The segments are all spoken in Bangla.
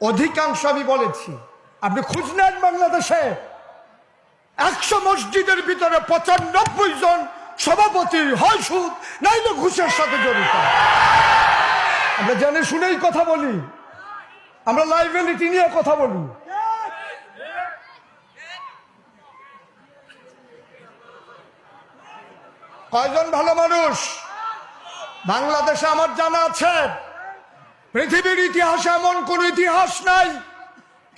অধিকাংশ আমি বলেছি, আপনি খুঁজ নেন বাংলাদেশে। একশো মসজিদের ভিতরে পঁচানব্বই জন সভাপতি হয় সুদ নাইলে ঘুষের সাথে জড়িত। আমরা জেনে শুনেই কথা বলি। আমরা লাইবিলিটি নিয়ে কথা বলি। কয়জন ভালো মানুষ? বাংলাদেশে আমার জানা আছে। পৃথিবীর ইতিহাসে এমন কোন ইতিহাস নাই।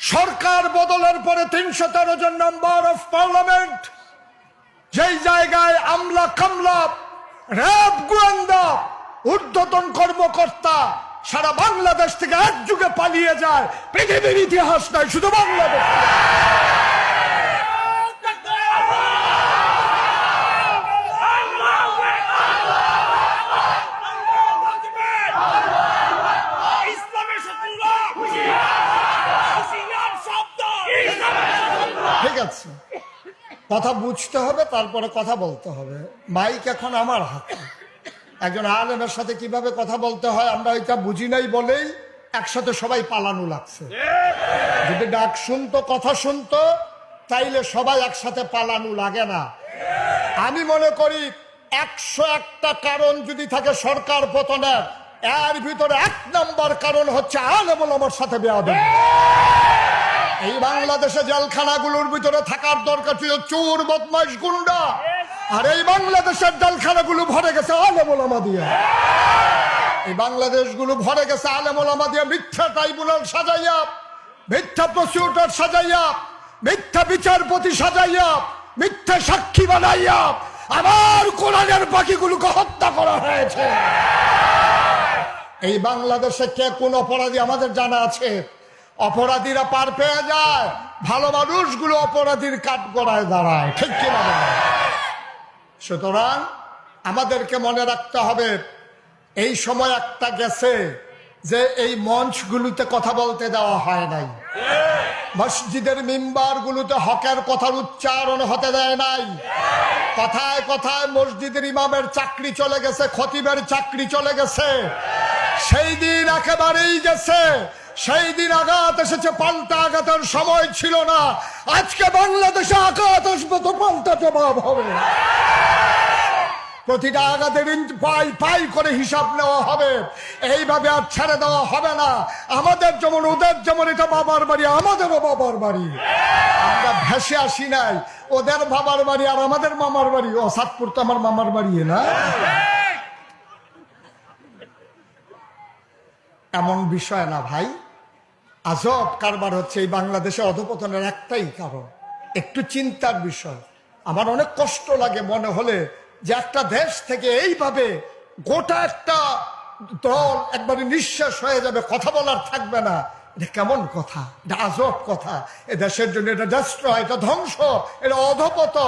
সরকার বদলের পরে তিনশো তেরো জন নাম্বার অফ পার্লামেন্ট, যেই জায়গায় আমলা কামলা, র্যাব গোয়েন্দা, ঊর্ধ্বতন কর্মকর্তা সারা বাংলাদেশ থেকে এক যুগে পালিয়ে যায়। পৃথিবীর ইতিহাস নাই, শুধু বাংলাদেশ। ঠিক আছে। কথা বুঝতে হবে, তারপরে কথা বলতে হবে। মাইক এখন আমার হাতে। একজন আলেমের সাথে কীভাবে কথা বলতে হয়, আমরা এটা বুঝি নাই বলেই একসাথে সবাই পালানো লাগছে। যদি ডাক শুনতো, কথা শুনতো, তাইলে সবাই একসাথে পালানো লাগে না। আমি মনে করি একশো একটা কারণ যদি থাকে সরকার পতনের, এর ভিতরে এক নম্বর কারণ হচ্ছে আলেমুল আমার সাথে বেয়াদব। এই বাংলাদেশে জেলখানাগুলোর ভিতরে থাকার দরকার ছিল চোর, বদমাইশ, গুন্ডা। আর এই বাংলাদেশের জেলখানাগুলো ভরে গেছে আলেমোলামা দিয়ে এই বাংলাদেশগুলো ভরে গেছে আলেমোলামা দিয়ে মিথ্যা ট্রাইব্যুনাল সাজাইয়া, মিথ্যা প্রসিকিউটর সাজাইয়া, মিথ্যা বিচারপতি সাজাইয়া, মিথ্যা সাক্ষী বানাইয়া আবার কোরআনের বাকিগুলোকে হত্যা করা হয়েছে। এই বাংলাদেশে কে কোন অপরাধী আমাদের জানা আছে? অপরাধীরা পার পেয়ে যায়। ভালো মানুষগুলো অপরাধীর কাঠ গড়ায় দাঁড়ায়। ঠিক কিনা সুতরাং আমাদেরকে মনে রাখতে হবে, এই সময় একটা গেছে যে এই মঞ্চগুলোতে কথা বলতে দেওয়া হয় নাই। মসজিদের মিম্বার গুলোতে হকের কথার উচ্চারণ হতে দেয় নাই। কথায় কথায় মসজিদের ইমামের চাকরি চলে গেছে, খতিবের চাকরি চলে গেছে। সেই দিন একেবারেই গেছে। সেই দিন আঘাত এসেছে, পাল্টা আঘাতের সময় ছিল না। আজকে বাংলাদেশে আঘাত আসবে তো পাল্টা জবাব হবে। প্রতিটা আঘাতের পাই পাই করে হিসাব নেওয়া হবে। এইভাবে আর ছেড়ে দেওয়া হবে না। আমাদের যেমন ওদের যেমন, এটা বাবার বাড়ি, আমাদেরও বাবার বাড়ি। আমরা ভেসে আসি নাই। ওদের বাবার বাড়ি আর আমাদের মামার বাড়ি। ও, সাতপুর তো আমার মামার বাড়ি না। এমন বিষয় না ভাই। আজব কারবার হচ্ছে এই বাংলাদেশে অধপতনের একটাই কারণ। একটু চিন্তার বিষয়। আমার অনেক কষ্ট লাগে মনে হলে যে একটা দেশ থেকে এইভাবে গোটা একটা দল একবারে নিঃশ্বাস হয়ে যাবে, কথা বলার থাকবে না। এটা কেমন কথা? এটা আজব কথা। এ দেশের জন্য এটা দেশ এটা ধ্বংস, এটা অধপতন।